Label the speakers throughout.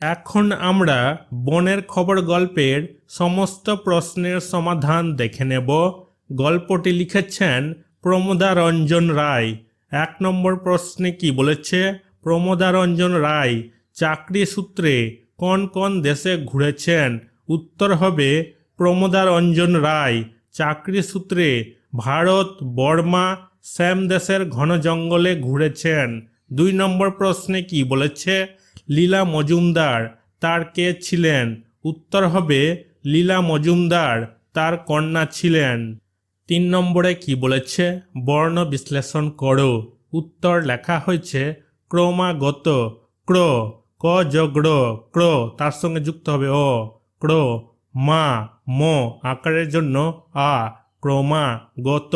Speaker 1: এখন আমরা বনের খবর গল্পের সমস্ত প্রশ্নের সমাধান দেখে নেব। গল্পটি লিখেছেন প্রমোদা রঞ্জন রায়। এক নম্বর প্রশ্নে কি বলেছে? প্রমোদা রঞ্জন রায় চাকরি সূত্রে কোন কোন দেশে ঘুরেছেন? উত্তর হবে প্রমোদা রঞ্জন রায় চাকরি সূত্রে ভারত, বর্মা শ্যাম দেশের ঘন জঙ্গলে ঘুরেছেন। দুই নম্বর প্রশ্নে কি বলেছে? লীলা মজুমদার, তার কে ছিলেন? উত্তর হবে, লীলা মজুমদার, তার কন্যা ছিলেন। তিন নম্বরে কি বলেছে? বর্ণ বিশ্লেষণ করো। উত্তর লেখা হয়েছে, ক্রমাগত, ক্র, ক জগ্র ক্র, তার সঙ্গে যুক্ত হবে অ, ক্র, মা, ম, আকারের জন্য আ ক্রমা গত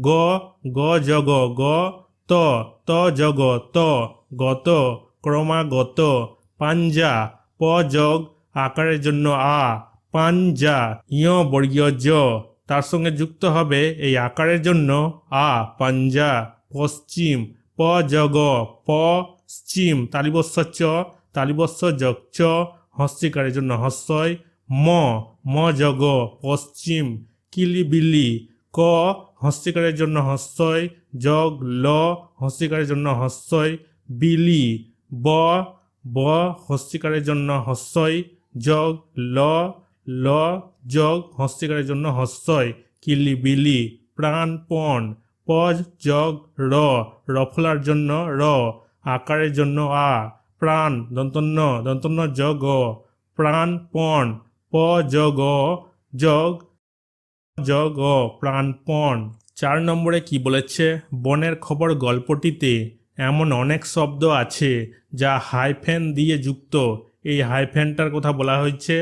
Speaker 1: গ গ জগ গ ত ত জগ ত, গত ক্রমাগত পাঞ্জা প যোগ আকারের জন্য আ, পাঞ্জা ইয় বর্গীয় জ তার সঙ্গে যুক্ত হবে এই আকারের জন্য আ, পাঞ্জা, পশ্চিম, প জগ প শ্চিম তালিবস্য চ, তালিবস্য যোগ চ হস্যিকারের জন্য হস্যই, ম ম জগ পশ্চিম, কিলিবিলি, ক হস্যিকারের জন্য হস্যই, যোগ ল হস্যিকারের জন্য হস্যই, বিলি ব ব হস্তিকারের জন্য হস্যই, যোগ, ল ল, যোগ হস্তিকারের জন্য হস্যই কিলিবিলি প্রাণপণ পজ, যোগ, র, রফলার জন্য র, আকারের জন্য আ, প্রাণ, দন্তন্য দন্তন্য যোগ প্রাণপণ প, যোগ যোগ যোগ প্রাণপণ চার নম্বরে কি বলেছে? বনের খবর গল্পটিতে এমন অনেক শব্দ আছে যা হাইফেন দিয়ে যুক্ত। এই হাইফেনটার কথা বলা হয়েছে,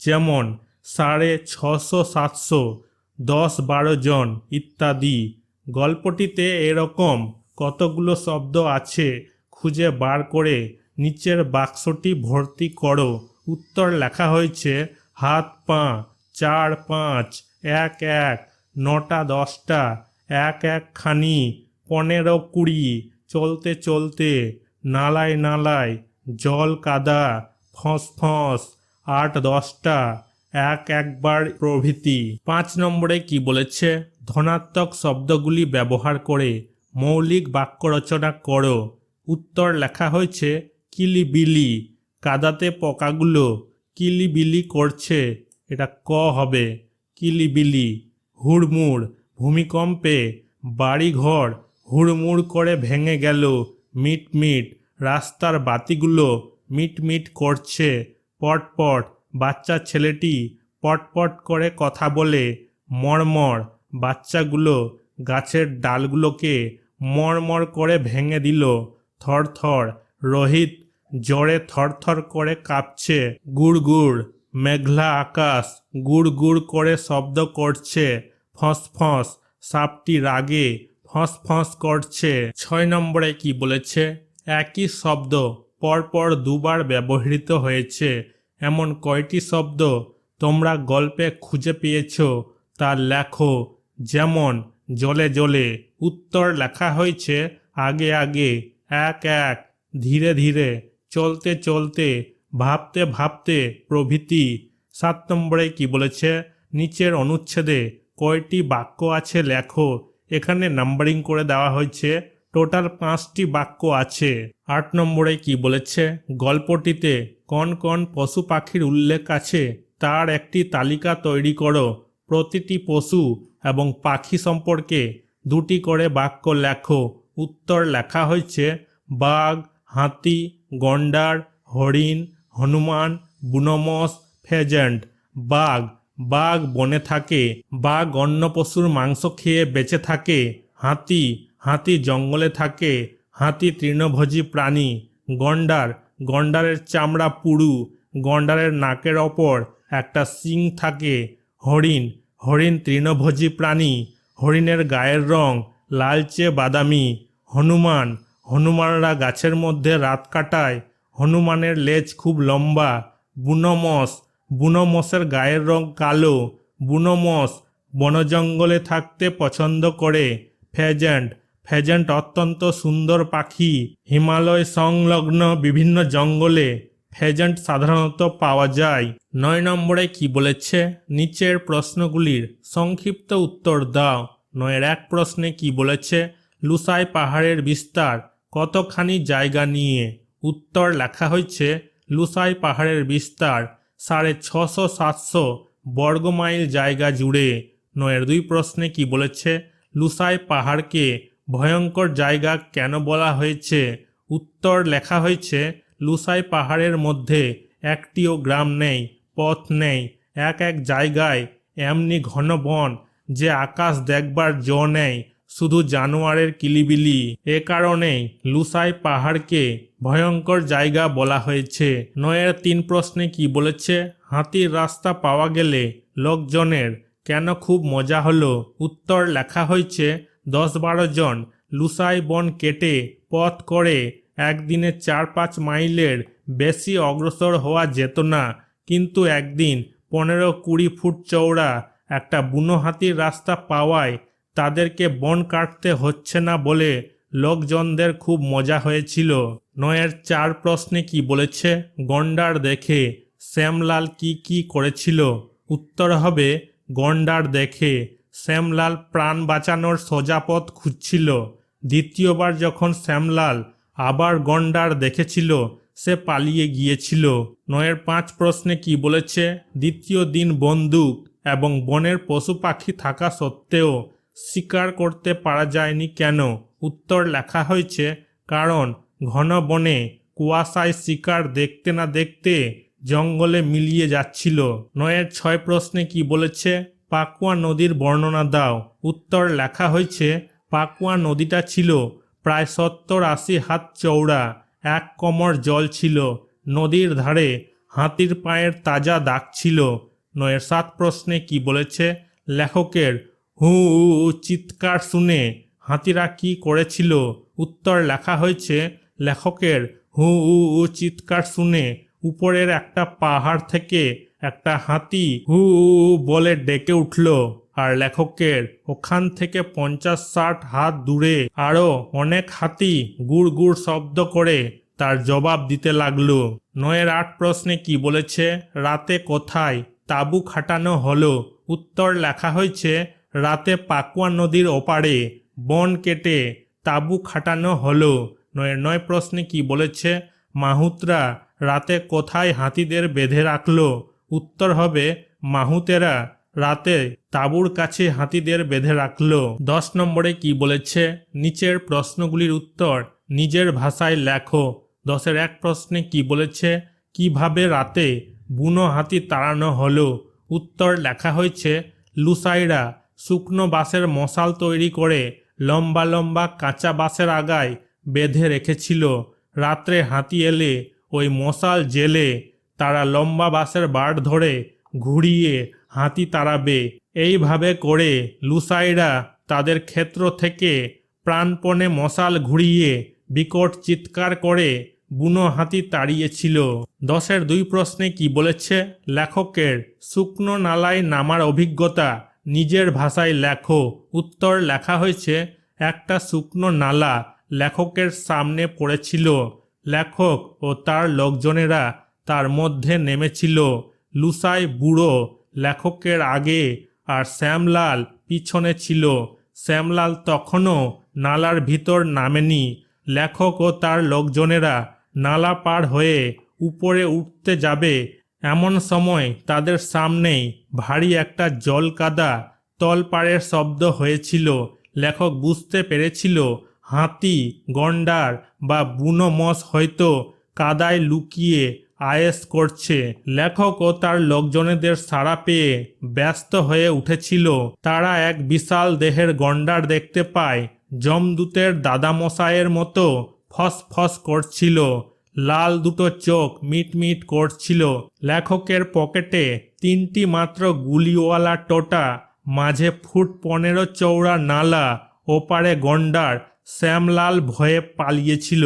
Speaker 1: যেমন সাড়ে ছশো, সাতশো, দশ, বারো জন ইত্যাদি। গল্পটিতে এরকম কতগুলো শব্দ আছে খুঁজে বার করে নিচের বাক্সটি ভর্তি করো। উত্তর লেখা হয়েছে, হাত, পা, চার, পাঁচ, এক এক, নটা, দশটা, এক এক খানি, পনেরো, কুড়ি চলতে চলতে, নালায় নালায়, জল কাদা, ফস ফস, আট দশটা, এক একবার প্রভৃতি। পাঁচ নম্বরে কি বলেছে? ধনাত্মক শব্দগুলি ব্যবহার করে মৌলিক বাক্য রচনা করো। উত্তর লেখা হয়েছে, কিলিবিলি, কাদাতে পোকাগুলো, কিলিবিলি করছে, এটা ক হবে, কিলিবিলি, হুড়মুড়, ভূমিকম্পে, বাড়িঘর হুড়মুড় করে ভেঙে গেল, মিট মিট। রাস্তার বাতিগুলো মিটমিট করছে। পটপট বাচ্চা ছেলেটি পটপট করে কথা বলে মরমর বাচ্চাগুলো গাছের ডালগুলোকে মরমর করে ভেঙে দিল। থরথর রোহিত জ্বরে থরথর করে কাঁপছে। গুড় গুড়, মেঘলা আকাশ গুড় গুড় করে শব্দ করছে। ফস ফস, সাপটি রাগে ফস করছে। ছয় নম্বরে কি বলেছে? একই শব্দ পরপর দুবার ব্যবহৃত হয়েছে। এমন কয়টি শব্দ তোমরা গল্পে খুঁজে পেয়েছ? তা লেখো। যেমন, জলে জলে উত্তর লেখা হয়েছে আগে আগে, এক এক, ধীরে ধীরে, চলতে চলতে, ভাবতে ভাবতে প্রভৃতি। সাত নম্বরে কি বলেছে? নিচের অনুচ্ছেদে কয়টি বাক্য আছে লেখো। এখানে নাম্বারিং করে দেওয়া হয়েছে। টোটাল পাঁচটি বাক্য আছে। আট নম্বরে কি বলেছে? গল্পটিতে কোন কোন পশু পাখির উল্লেখ আছে। তার একটি তালিকা তৈরি করো। প্রতিটি পশু এবং পাখি সম্পর্কে দুটি করে বাক্য লেখো। উত্তর লেখা হয়েছে, বাঘ, হাতি, গন্ডার, হরিণ, হনুমান, বুনমস ফেজেন্ট বাঘ বাঘ বনে থাকে, বাঘ অন্য পশুর মাংস খেয়ে বেঁচে থাকে, হাতি হাতি জঙ্গলে থাকে, হাতি তৃণভোজী প্রাণী, গন্ডার, গন্ডারের চামড়া পুরু, গন্ডারের নাকের ওপর একটা শিং থাকে, হরিণ হরিণ তৃণভোজী প্রাণী, হরিণের গায়ের রং লালচে বাদামি, হনুমান, হনুমানরা গাছের মধ্যে রাত কাটায়, হনুমানের লেজ খুব লম্বা বুনমস বুনমসের গায়ের রং কালো বুনমস বনজঙ্গলে থাকতে পছন্দ করে। ফেজেন্ট ফেজেন্ট অত্যন্ত সুন্দর পাখি, হিমালয় সংলগ্ন বিভিন্ন জঙ্গলে ফেজেন্ট সাধারণত পাওয়া যায়। নয় নম্বরে কি বলেছে? নিচের প্রশ্নগুলির সংক্ষিপ্ত উত্তর দাও। নয়ের এক প্রশ্নে কি বলেছে? লুসাই পাহাড়ের বিস্তার কতখানি জায়গা নিয়ে? উত্তর লেখা হয়েছে, লুসাই পাহাড়ের বিস্তার সাড়ে ছশো সাতশো বর্গমাইল জায়গা জুড়ে নয়ের দুই প্রশ্নে কি বলেছে? লুসাই পাহাড়কে ভয়ঙ্কর জায়গা কেন বলা হয়েছে? উত্তর লেখা হয়েছে, লুসাই পাহাড়ের মধ্যে একটিও গ্রাম নেই, পথ নেই, এক এক জায়গায় এমনি ঘন বন, যে আকাশ দেখবার জ নেই শুধু জানোয়ারের কিলিবিলি, এ কারণেই লুসাই পাহাড়কে ভয়ঙ্কর জায়গা বলা হয়েছে। নয়ের তিন প্রশ্নে কি বলেছে? হাতির রাস্তা পাওয়া গেলে লোকজনের কেন খুব মজা হলো? উত্তর লেখা হয়েছে দশ বারো জন লুসাই বন কেটে পথ করে একদিনে চার পাঁচ মাইলের বেশি অগ্রসর হওয়া যেত না, কিন্তু একদিন পনেরো কুড়ি ফুট চওড়া একটা বুনো হাতির রাস্তা পাওয়ায় তাদেরকে বন কাটতে হচ্ছে না বলে লোকজনদের খুব মজা হয়েছিল। নয়ের চার প্রশ্নে কি বলেছে? গন্ডার দেখে শ্যামলাল কি কি করেছিল? উত্তর হবে, গন্ডার দেখে শ্যামলাল প্রাণ বাঁচানোর সোজা পথ খুঁজছিল। দ্বিতীয়বার যখন শ্যামলাল আবার গন্ডার দেখেছিল, সে পালিয়ে গিয়েছিল। নয়ের পাঁচ প্রশ্নে কি বলেছে? দ্বিতীয় দিন বন্দুক এবং বনের পশু পাখি থাকা সত্ত্বেও শিকার করতে পারা যায়নি কেন? উত্তর লেখা হয়েছে, কারণ ঘন বনে কুয়াশায় শিকার দেখতে না দেখতে জঙ্গলে মিলিয়ে যাচ্ছিল। নয়ের ছয় প্রশ্নে কি বলেছে? পাকুয়া নদীর বর্ণনা দাও। উত্তর লেখা হয়েছে, পাকুয়া নদীটা ছিল প্রায় সত্তর আশি হাত চওড়া, এক কমর জল ছিল। নদীর ধারে হাতির পায়ের তাজা দাগ ছিল। নয়ের সাত প্রশ্নে কি বলেছে? লেখকের হু চিৎকার শুনে হাতিরা কি করেছিল? উত্তর লেখা হয়েছে, লেখকের হু উ চিৎকার শুনে উপরের একটা পাহাড় থেকে একটা হাতি হু বলে ডেকে উঠল আর লেখকের ওখান থেকে পঞ্চাশ ষাট হাত দূরে আরও অনেক হাতি গুড় গুড় শব্দ করে তার জবাব দিতে লাগল। নয়ের আট প্রশ্নে কি বলেছে? রাতে কোথায়? তাঁবু খাটানো হলো। উত্তর লেখা হয়েছে রাতে পাকুয়া নদীর ওপারে বন কেটে তাঁবু খাটানো হলো। নয় নয় প্রশ্নে কি বলেছে? মাহুতরা রাতে কোথায় হাতিদের বেঁধে রাখল? উত্তর হবে, মাহুতেরা রাতে তাঁবুর কাছে হাতিদের বেঁধে রাখল। দশ নম্বরে কি বলেছে? নিচের প্রশ্নগুলির উত্তর নিজের ভাষায় লেখো। দশের এক প্রশ্নে কি বলেছে? কীভাবে রাতে বুনো হাতি তাড়ানো হলো? উত্তর লেখা হয়েছে, লুসাইরা শুকনো বাঁশের মশাল তৈরি করে লম্বা লম্বা কাঁচা বাঁশের আগায় বেঁধে রেখেছিল। রাত্রে হাতি এলে, ওই মশাল জেলে, তারা লম্বা বাঁশের বাড় ধরে ঘুরিয়ে হাতি তাড়াবে। এইভাবে করে লুসাইরা তাদের ক্ষেত্র থেকে প্রাণপণে মশাল ঘুরিয়ে বিকট চিৎকার করে বুনো হাতি তাড়িয়েছিল। দশের দুই প্রশ্নে কি বলেছে? লেখকের, শুকনো নালায় নামার অভিজ্ঞতা নিজের ভাষায় লেখো। উত্তর লেখা হয়েছে, একটা শুকনো নালা লেখকের সামনে পড়েছিল। লেখক ও তার লোকজনেরা তার মধ্যে নেমেছিল। লুসাই বুড়ো লেখকের আগে আর শ্যামলাল পিছনে ছিল। শ্যামলাল তখনও নালার ভিতর নামেনি। লেখক ও তার লোকজনেরা নালা পার হয়ে উপরে উঠতে যাবে এমন সময় তাদের সামনেই ভারী একটা জল কাদা তলপাড়ের শব্দ হয়েছিল। লেখক বুঝতে পেরেছিল, হাতি, গন্ডার বা বুনো মস হয়তো কাদায় লুকিয়ে আয়েস করছে। লেখক ও তার লোকজনেদের সাড়া পেয়ে ব্যস্ত হয়ে উঠেছিল। তারা এক বিশাল দেহের গন্ডার দেখতে পায়। জমদূতের দাদামশায়ের মতো ফস ফস করছিল। লাল দুটো চোখ মিটমিট করছিল। লেখকের পকেটে তিনটি মাত্র গুলিওয়ালা টোটা, মাঝে ফুট পনেরো চৌড়া নালা, ওপারে গন্ডার, শ্যামলাল ভয়ে পালিয়েছিল।